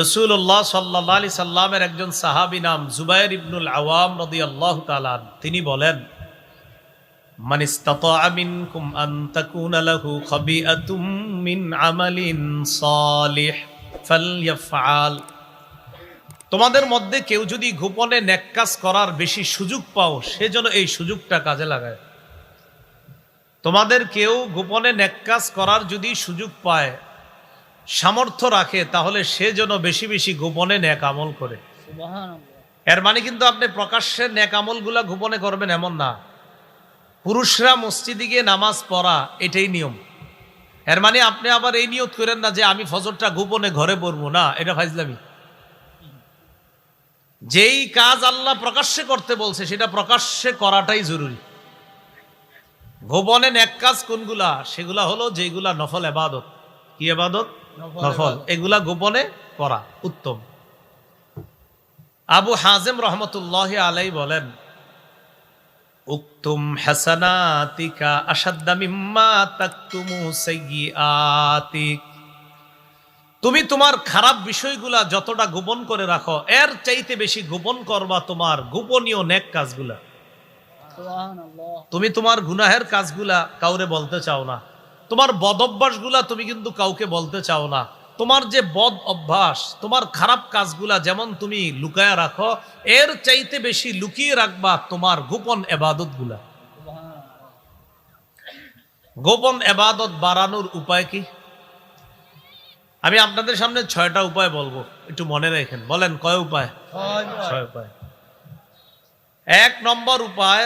রসুল্লাহ সাল্লাহ আলি সাল্লামের একজন সাহাবি নাম জুবাইর ইবনুল আওয়াম রদি আল্লাহ তালান তিনি বলেন তোমাদের মধ্যে কেউ যদি গোপনে ন্যাক্কাস করার বেশি সুযোগ পাও, সে যেন এই সুযোগটা কাজে লাগায়। তোমাদের কেউ গোপনে ন্যাক্কাস করার যদি সুযোগ পায় সামর্থ্য রাখে তাহলে সে যেন বেশি বেশি গোপনে ন্যাক আমল করে। এর মানে কিন্তু আপনি প্রকাশ্যে ন্যাক আমলগুলা গোপনে করবেন এমন না। পুরুষরা মসজিদে গিয়ে নামাজ পড়া এটাই নিয়ম। এর মানে আপনি আবার এই নিয়ত করেন না যে আমি ফজরটা গোপনে ঘরে পড়ব না এটা ফাইজলামি যেই কাজ আল্লাহ প্রকাশ্যে করতে বলছে সেটা প্রকাশ্যে করাটাই জরুরি। গোপনে ন্যাক কাজ কোনগুলা? সেগুলা হলো যেগুলা নফল এবাদত। কি এবাদত? নফল। এগুলা গোপনে করা উত্তম। আবু হাজেম রহমতুল্লাহ আলাই বলেন উক্তুম হাসানাতিকা আসাদ্দা মিম্মা তাকতুমু সাইয়্যাতিক তুমি তোমার খারাপ বিষয়গুলা যতটা গোপন করে রাখো এর চাইতে বেশি গোপন করবা তোমার গোপনীয় নেক কাজগুলা। তুমি তোমার গুনাহের কাজগুলা কাউরে বলতে চাও না। তোমার বদ অভ্যাসগুলা তুমি কিন্তু কাউকে বলতে চাও না। তোমার যে বদ অভ্যাস, তোমার খারাপ কাজগুলা যেমন তুমি লুকায়া রাখো, এর চাইতে বেশি লুকিয়ে রাখবা তোমার গোপন এবাদতগুলা গোপন এবাদত বাড়ানোর উপায় কি? আমি আপনাদের সামনে ছয়টা উপায় বলব, একটু মনে রাখেন। বলেন, কয় উপায়? ছয় উপায়। এক নম্বর উপায়,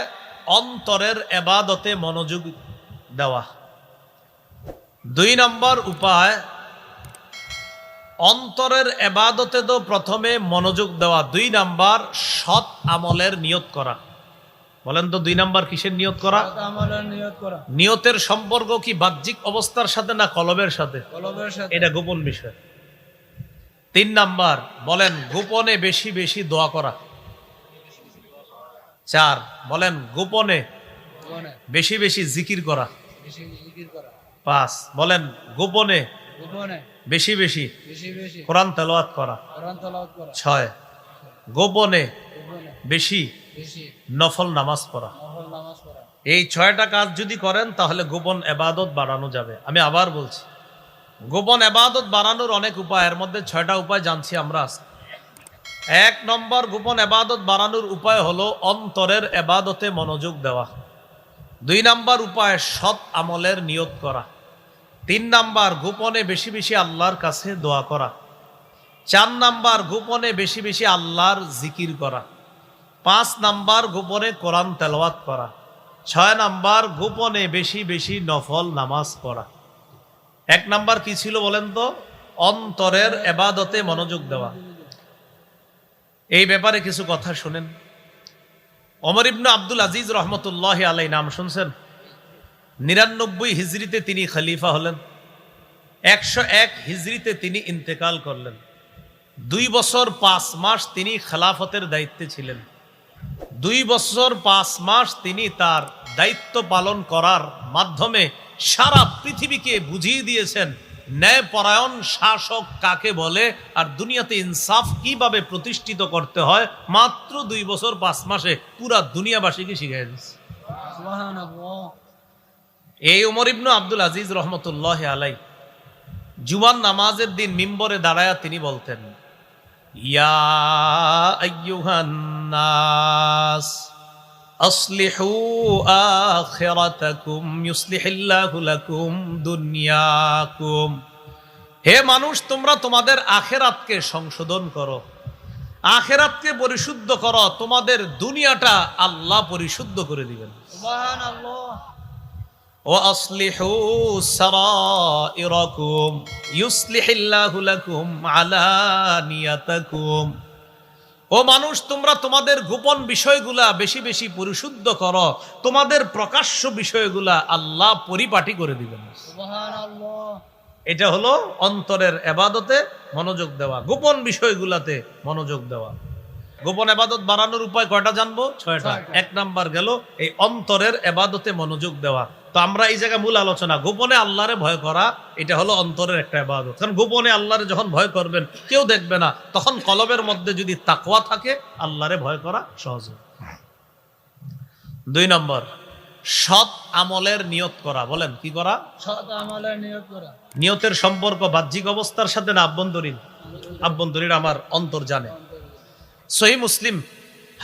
অন্তরের এবাদতে মনোযোগ দেওয়া। দুই নম্বর উপায় অন্তরের এবাদতে তো প্রথমে মনোযোগ দেওয়া। দুই নাম্বার সৎ আমলের নিয়ত করা। বলেন তো দুই নাম্বার কিসের নিয়ত করা? নিয়তের সম্পর্ক কি বাহ্যিক অবস্থার সাথে না কলবের সাথে? এটা গোপন বিষয়। তিন নাম্বার বলেন গোপনে বেশি বেশি দোয়া করা। চার বলেন গোপনে বেশি বেশি জিকির করা। পাঁচ বলেন গোপনে। বেশি বেশি। কোরআন তেলাওয়াত করা। ছয় গোপনে। বেশি। নফল নামাজ পড়া। এই ছয়টা কাজ যদি করেন তাহলে গোপন এবাদত বাড়ানো যাবে। আমি আবার বলছি গোপন এবাদত বাড়ানোর অনেক উপায় এর মধ্যে ছয়টা উপায় জানছি আমরা আজকে। এক নম্বর গোপন এবাদত বাড়ানোর উপায় হলো অন্তরের এবাদতে মনোযোগ দেওয়া। দুই নাম্বার উপায় সৎ আমলের নিয়ত করা। তিন নাম্বার গোপনে বেশি বেশি আল্লাহর কাছে দোয়া করা। চার নাম্বার গোপনে বেশি বেশি আল্লাহর জিকির করা। পাঁচ নাম্বার গোপনে কোরআন তেলাওয়াত করা। ছয় নাম্বার গোপনে বেশি বেশি নফল নামাজ পড়া। এক নাম্বার কি ছিল বলেন তো? অন্তরের এবাদতে মনোযোগ দেওয়া। এই ব্যাপারে কিছু কথা শুনেন। অমর ইবনু আব্দুল আজিজ রহমতুল্লাহ আলাই নাম শুনছেন। নিরানব্বই হিজড়িতে তিনি খলিফা হলেন। একশো এক হিজড়িতে তিনি ইন্তেকাল করলেন। দুই বছর পাঁচ মাস তিনি খেলাফতের দায়িত্বে ছিলেন। দুই বছর পাঁচ মাস তিনি তার দায়িত্ব পালন করার মাধ্যমে সারা পৃথিবীকে বুঝিয়ে দিয়েছেন ন্যায়পরায়ণ শাসক কাকে বলে? আর দুনিয়াতে ইনসাফ কীভাবে প্রতিষ্ঠিত করতে হয়? মাত্র দুই বছর পাঁচ মাসে পুরা দুনিয়াবাসীকে শিখিয়ে দিচ্ছে এই উমর ইবনু আব্দুল আজিজ রহমতুল্লাহ আলাই জুমান নামাজের দিন মিম্বরে দাঁড়ায়া তিনি বলতেন ইয়া আইয়ুহান নাস আসলিহু আখিরাতাকুম ইউসলিহিল্লাহু লাকুম দুনিয়াকুম হে মানুষ তোমরা তোমাদের আখেরাতকে সংশোধন করো আখেরাতকে পরিশুদ্ধ করো তোমাদের দুনিয়াটা আল্লাহ পরিশুদ্ধ করে দিবেন وأصلحوا سرائركم يصلح الله لكم علانيتكم ও মানুষ তোমরা তোমাদের গোপন বিষয়গুলা বেশি বেশি পরিশুদ্ধ করো। তোমাদের প্রকাশ্য বিষয়গুলা আল্লাহ পরিপাটি করে দিবেন। এটা হলো অন্তরের এবাদতে মনোযোগ দেওয়া। গোপন বিষয়গুলাতে মনোযোগ দেওয়া। গোপন এবাদত বাড়ানোর উপায় কয়টা জানব? ছয়টা। এক নাম্বার গেল এই অন্তরের এবাদতে মনোযোগ দেওয়া। তো আমরা এই জায়গায় মূল আলোচনা গোপনে আল্লাহরে ভয় করা এটা হলো অন্তরের একটা ইবাদত। কারণ গোপনে আল্লাহরে যখন ভয় করবেন কেউ দেখবে না। তখন কলবের মধ্যে যদি তাকওয়া থাকে আল্লাহরে ভয় করা সহজ হয়। দুই নম্বর সৎ আমলের নিয়ত করা। বলেন কি করা? সৎ আমলের নিয়োগ করা। নিয়তের সম্পর্ক বাহ্যিক অবস্থার সাথে না আভ্যন্তরীণ? আভ্যন্তরীণ আমার অন্তর জানে। সহি মুসলিম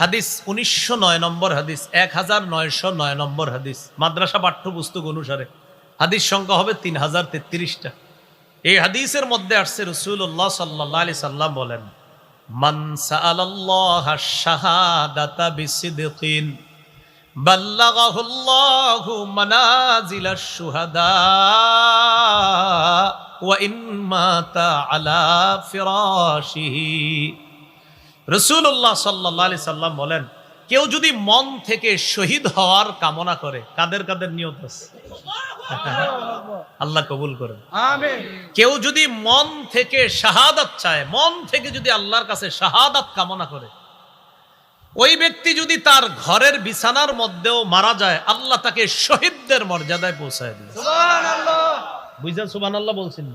হাদিস উনিশশো নয় নম্বর হাদিস, এক হাজার নয়শো নয় নম্বর হাদিস। মাদ্রাসা পাঠ্যপুস্তক অনুসারে হাদিস সংখ্যা হবে তিন হাজার তেত্রিশটা। এই হাদিসের মধ্যে আসছে রসুল্লাহ সাল্লাহ আলি সাল্লাম বলেন, মান মাতা আলা ফিরাশিহি। রসুল্লাহ সাল্লাহ আলি সাল্লাম বলেন কেউ যদি মন থেকে শহীদ হওয়ার কামনা করে কাদের কাদের নিয়ত আছে? আল্লাহ কবুল করেন। কেউ যদি মন থেকে শাহাদাত চায় মন থেকে যদি আল্লাহর কাছে শাহাদাত কামনা করে ওই ব্যক্তি যদি তার ঘরের বিছানার মধ্যেও মারা যায় আল্লাহ তাকে শহীদদের মর্যাদায় পৌঁছায় সুবহানাল্লাহ। বুঝছেন? সুবান আল্লাহ বলছেন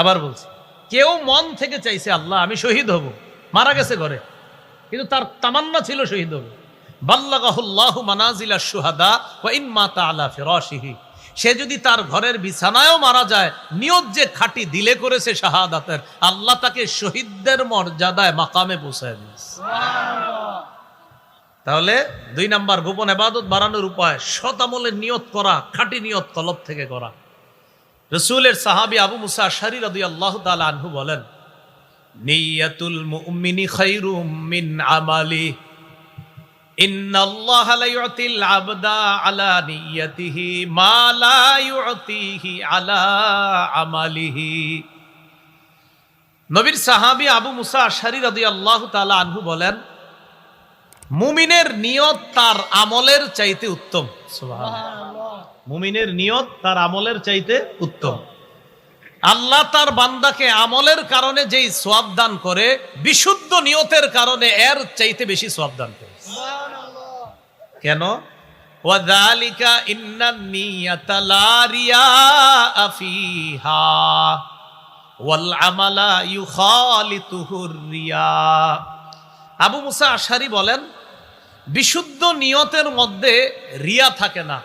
আবার বলছি কেউ মন থেকে চাইছে আল্লাহ আমি শহীদ হব। মারা গেছে ঘরে। কিন্তু তার তামান্না ছিল শহীদ হবে। বাল্লাগাহুল্লাহু মানাজিলা সুহাদা ওয়া ইন মাতা আলা ফিরাশিহি। সে যদি তার ঘরের বিছানায়ও মারা যায়, নিয়ত যে খাঁটি দিলে করেছে শাহাদাতের, আল্লাহ তাকে শহীদদের মর্যাদায় মাকামে পৌঁছায় তাহলে দুই নাম্বার, গোপন এবাদত বাড়ানোর উপায় আমলের নিয়ত করা, খাঁটি নিয়ত কলব থেকে করা। রসুলের সাহাবি আবু মুসা শারি রদি আল্লাহ তাআলা আনহু বলেন নিয়াতুল মুমিনি মিন আমালি। লা আবদা আলা নিয়াতিহি মা লা ইউতিহি আলা আমালিহি। নবীর সাহাবী আবু মুসা আশারি রাদিয়াল্লাহু তাআলা আনহু বলেন, মুমিনের নিয়ত তার আমলের চাইতে উত্তম। মুমিনের নিয়ত তার আমলের চাইতে উত্তম। আল্লাহ তার বান্দাকে আমলের কারণে যেই সোয়াব দান করে বিশুদ্ধ নিয়তের কারণে এর চাইতে বেশি সোয়াব দান করে। কেন? আবু মুসা আশারি বলেন বিশুদ্ধ নিয়তের মধ্যে রিয়া থাকে না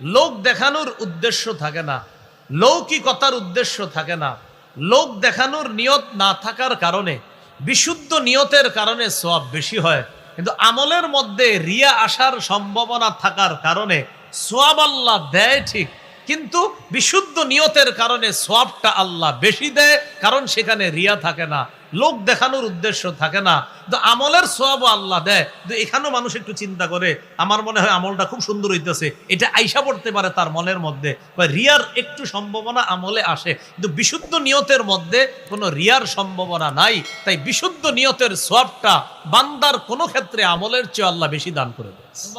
লোক দেখানোর উদ্দেশ্য থাকে না। লৌকিকতার উদ্দেশ্য থাকে না। লোক দেখানোর নিয়ত না থাকার কারণে, বিশুদ্ধ নিয়তের কারণে সব বেশি হয়। কিন্তু আমলের মধ্যে রিয়া আসার সম্ভাবনা থাকার কারণে সোয়াব আল্লাহ দেয় ঠিক। কিন্তু বিশুদ্ধ নিয়তের কারণে সোয়াবটা আল্লাহ বেশি দেয়, কারণ সেখানে রিয়া থাকে না। লোক দেখানোর উদ্দেশ্য থাকে না। তো আমলের সোয়াবও আল্লাহ দেয়। তো এখানেও মানুষ একটু চিন্তা করে আমার মনে হয় আমলটা খুব সুন্দর হইতেছে। এটা আইসা পড়তে পারে তার মনের মধ্যে। বা রিয়ার একটু সম্ভাবনা আমলে আসে। কিন্তু বিশুদ্ধ নিয়তের মধ্যে কোনো রিয়ার সম্ভাবনা নাই। তাই বিশুদ্ধ নিয়তের সোয়াবটা বান্দার কোনো ক্ষেত্রে আমলের চেয়ে আল্লাহ বেশি দান করে দেয়।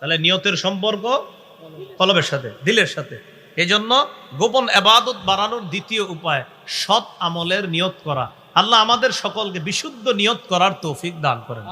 তাহলে নিয়তের সম্পর্ক কলবের সাথে দিলের সাথে। এই জন্য গোপন এবাদত বাড়ানোর দ্বিতীয় উপায়, সৎ আমলের নিয়ত করা। আল্লাহ আমাদের সকলকে বিশুদ্ধ নিয়ত করার তৌফিক দান করেন।